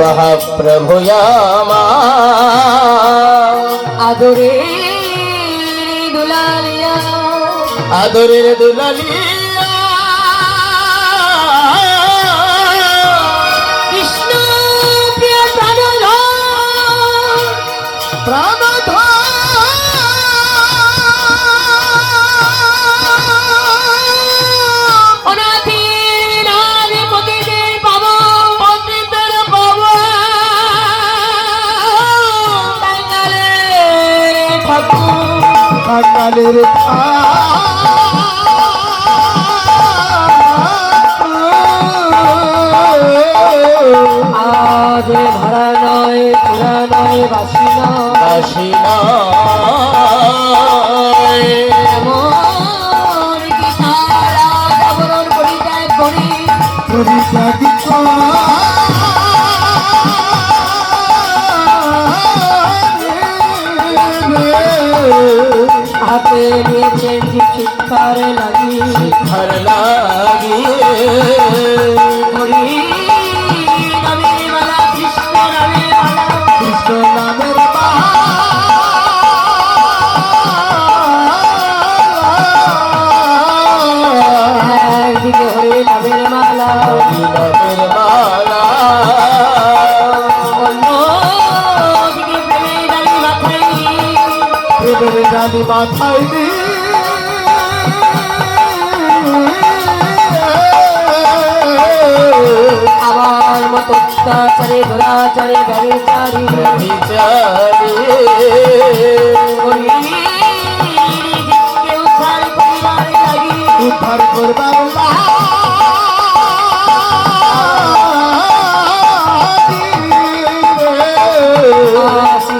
মহাপ্রভুয়ামা আদরে দুলালিয়া। আদরের দুলালিয়া। কাকালের আজ ভাড়া নয় পুরা নয় বাসি নয়। আসিনা এমন কি সারা জাগরণ পরিত্যাগ করি হাতে নিয়েছেন যে শিক্ষার লাগি? ঘর লাগিয়ে রানী মাথায় আমার মতো অত্যাচারে দুরাচারে চারি কেউ ছাড় উদ্ধার করবার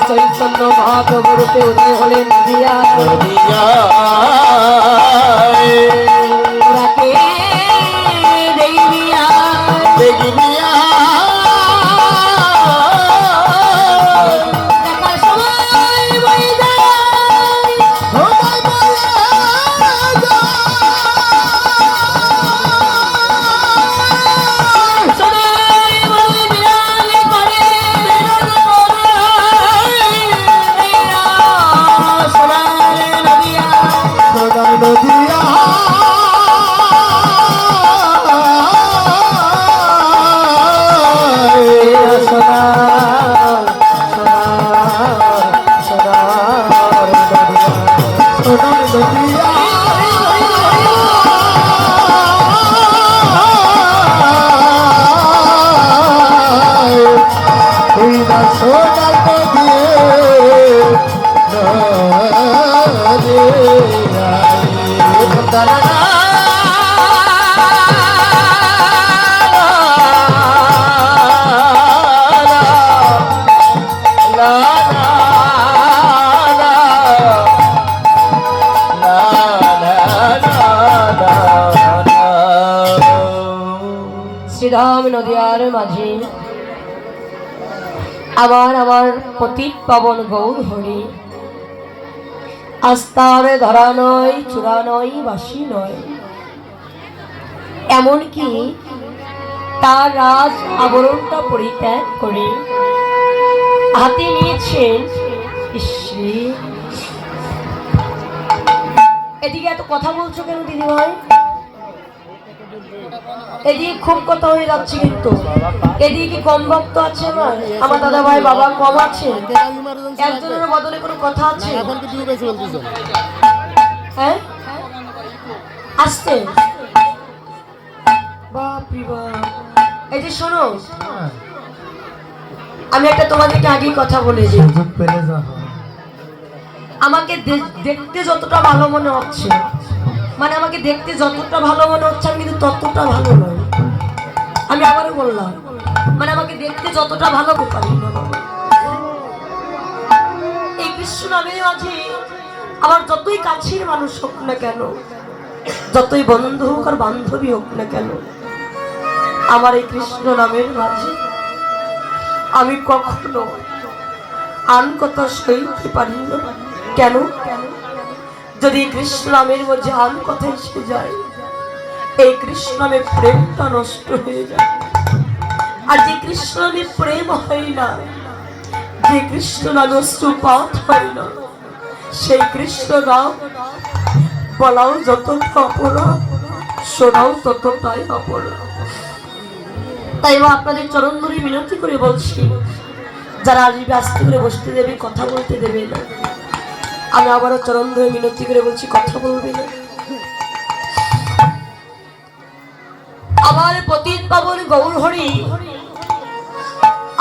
চৈতন্য মহাপ্রভু রূপে উদয় হলেন দিয়া। শ্রীরাম নদিয়ার মাঝে আমার আমার পতিত পাবন গৌর হরি। আস্তার ধরা নয় চূড়া নয় বাসি নয় এমনকি তার রাজ আবরণটা পরিত্যাগ করে হাতে নিয়েছেন এদিকে এত কথা বলছো কেন দিদিভাই? এদিকে খুব কথা হয়ে যাচ্ছে কিন্তু। এদিকে কি কম ভক্ত আছে আমার আমার দাদা ভাই বাবা কম আছে। একজনের বদলে কোনো কথা আছে? হ্যাঁ? আসতে এই যে শোনো। আমি একটা তোমাদেরকে আগেই কথা বলেছি আমাকে দেখতে যতটা ভালো মনে হচ্ছে মানে আমাকে দেখতে যতটা ভালো মনে হচ্ছে, আমি কিন্তু ততটা ভালো নয়। আমি আবারও বললাম মানে আমাকে দেখতে যতটা ভালো পারি এই কৃষ্ণ নামে মাঝে আমার যতই কাছের মানুষ হোক না কেন, যতই বন্ধু হোক আর বান্ধবী হোক না কেন, আমার এই কৃষ্ণ নামের মাঝে আমি কখনো আন কথা সইতে পারি না। কেন? যদি কৃষ্ণ নামের মধ্যে আন কথা এসে যায়, এই কৃষ্ণ নামে প্রেমটা নষ্ট হয়ে যায়। আর যে কৃষ্ণ নামে প্রেম হয় না, যে কৃষ্ণ নামে সুপাত হয় না, সেই কৃষ্ণ নাম বলাও যতটা অপরাধ শোনাও ততটাই অপরাধ তাই বা আপনাদের চরণ ধরে মিনতি করে বলছি, যারা আসবে আস্তে করে বসতে দেবে, কথা বলতে দেবে না। আমি আবারও চরণ ধরে মিনতি করে বলছি, কথা বলবে না। আমার পতিত পাবন গৌর হরি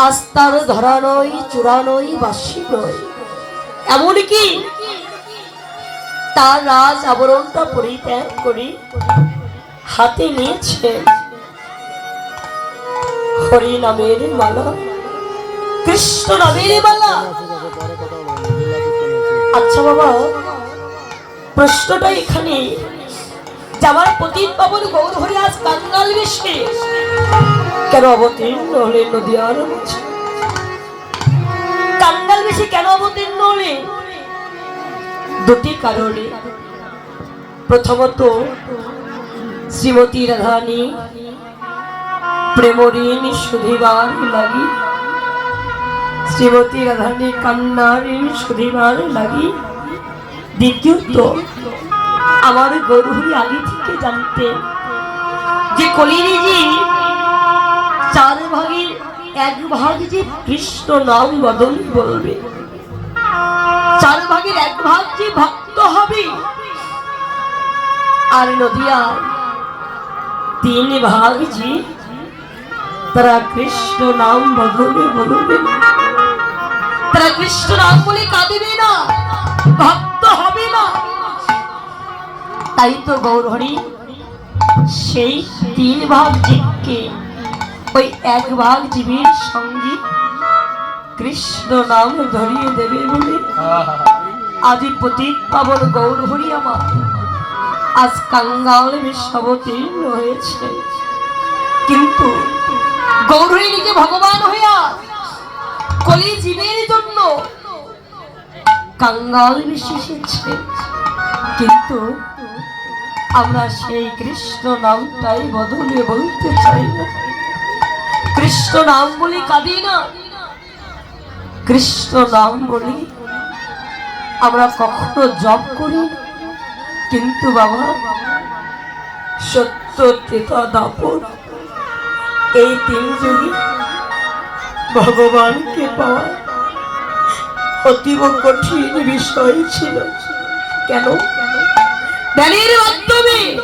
আস্তার ধরা নয়, চূড়া নয়, বাসি নয়। এমনকি তার রাজ আবরণটা পরিত্যাগ করে হাতে নিয়েছে। হরি নামের মালা, কৃষ্ণ নামের মালা। আচ্ছা বাবা, প্রশ্নটা এখানে। যে আমার পতিত গৌর হরি আজ কাঙ্গাল বেশে। কেন অবতীর্ণ হলেন নদীয়ার? কাঙ্গাল বেশে কেন অবতীর্ণ হলেন দুটি কারণে। প্রথমত, শ্রীমতী রাধানী প্রেমঋণ সুধিবার লাগি শ্রীমতী রাধানী কান্নার সুধিবার লাগি দ্বিতীয়ত, আমার গরুহরি আগে থেকে জানতে যে কলিরিজি চার ভাগের এক ভাগ যে কৃষ্ণ নাম বদল বলবে। চার ভাগের এক ভাগ যে ভক্ত হবে। আর নদিয়া তিন ভাগ যে তারা কৃষ্ণ নাম বদলে বলবে। তারা কৃষ্ণ নাম বলে কাঁদিবে না, ভক্ত হবে না। তাই তো গৌরহরি, সেই তিন ভাগ জীবকে, ওই এক ভাগ জীবের সঙ্গে কৃষ্ণ নাম ধরিয়ে দেবে বলে আজি পাবন গৌরহরি আমার। আজ কাঙ্গাল বেশ হয়েছে। কিন্তু নিজে ভগবান হইয়া কলি জীবের জন্য কাঙ্গাল বেশ এসেছে কিন্তু আমরা সেই কৃষ্ণ নামটাই বদলে বলতে চাই না। কৃষ্ণ নাম বলি কাঁদি না। কৃষ্ণ নাম বলি আমরা কখনো জপ করি কিন্তু বাবা, সত্য ত্রেতা দাপর, এই তিন যুগে ভগবানকে পাওয়া অতীব কঠিন বিষয় ছিল। কেন? ধ্যানের মাধ্যমে।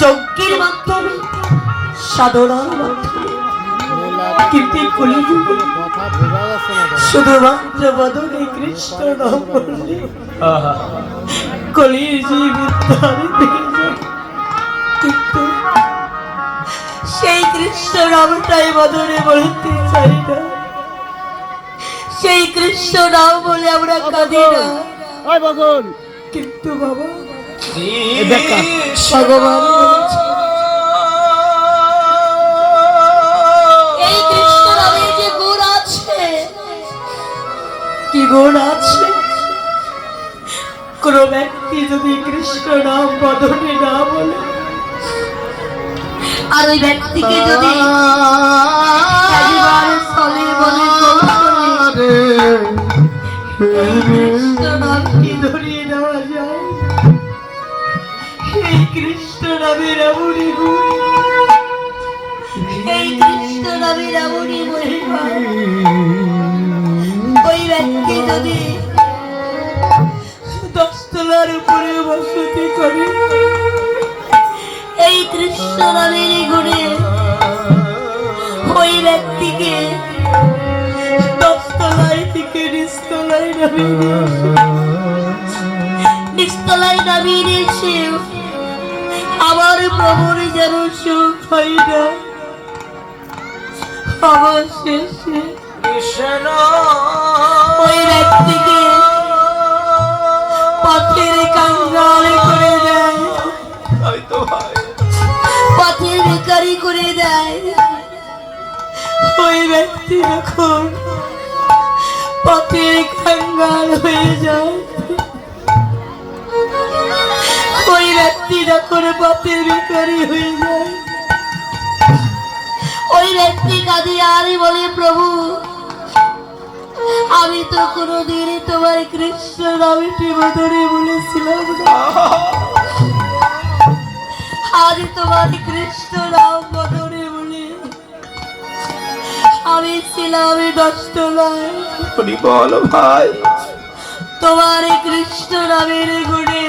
যজ্ঞের মাধ্যমে। সাধনার মাধ্যমে। কিন্তু। শুধুমাত্র কৃষ্ণ। কিন্তু সেই কৃষ্ণ নামটাই বদলে বলতে চাই না। সেই কৃষ্ণ নাম বলে আমরা কাঁদি না। কিন্তু বাবা ভগবান এই কৃষ্ণ নামে যে গুণ আছে কি গুণ আছে? কোন ব্যক্তি যদি কৃষ্ণ নাম বদলে না বলে আর ওই ব্যক্তিকে যদি এই কৃষ্ণ নামের এমনই গুণ এই কৃষ্ণ নামের এমনই উপরে বসতি করে এই কৃষ্ণ নামের গুণে ওই ব্যক্তিকে থেকে নিস্তলায় নামিয়ে নিস্তলায় নামিয়ে নিয়েছে আমার প্রভুর যেন সুখ হয় না। অবশেষে ওই ব্যক্তিকে পথের কাঙ্গাল করে দেয়। পথের বেকারি করে দেয়। ওই ব্যক্তি যখন পথের কাঙ্গাল হয়ে যায় ওই ব্যক্তি যখন পথের হয়ে যায়, ওই আরই বলে, প্রভু, আমি তো কোনোদিন তোমার কৃষ্ণ নামটি বদরে বলেছিলাম। আজ তোমার কৃষ্ণ নাম বদরে বলে আমি ছিলাম নষ্ট নয় বল ভাই। তোমার কৃষ্ণ নামের গুণে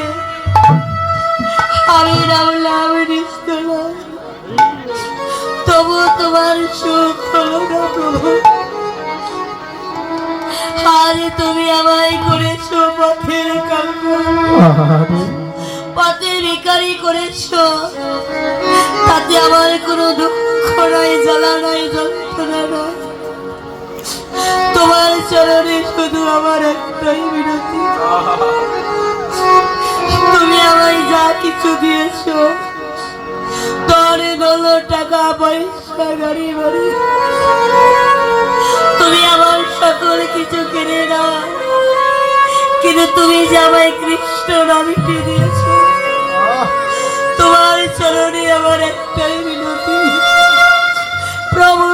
আমি নামলাম নিস্তলা তবু তোমার সুখ হলো না প্রভু। আজ তুমি আমায় করেছ পথের পথের ভিকারি করেছ তাতে আমার কোনো দুঃখ যন্ত্রণা তোমার চরণে শুধু আমার একটাই বিরতি তুমি আমায় যা কিছু দিয়েছ টাকা পয়সা গাড়ি বাড়ি। তুমি আমার সকল কিছু কিনে না কিন্তু তুমি যে আমায় কৃষ্ণ নামিটি দিয়েছ, তোমার চরণে আমার একটাই Robert.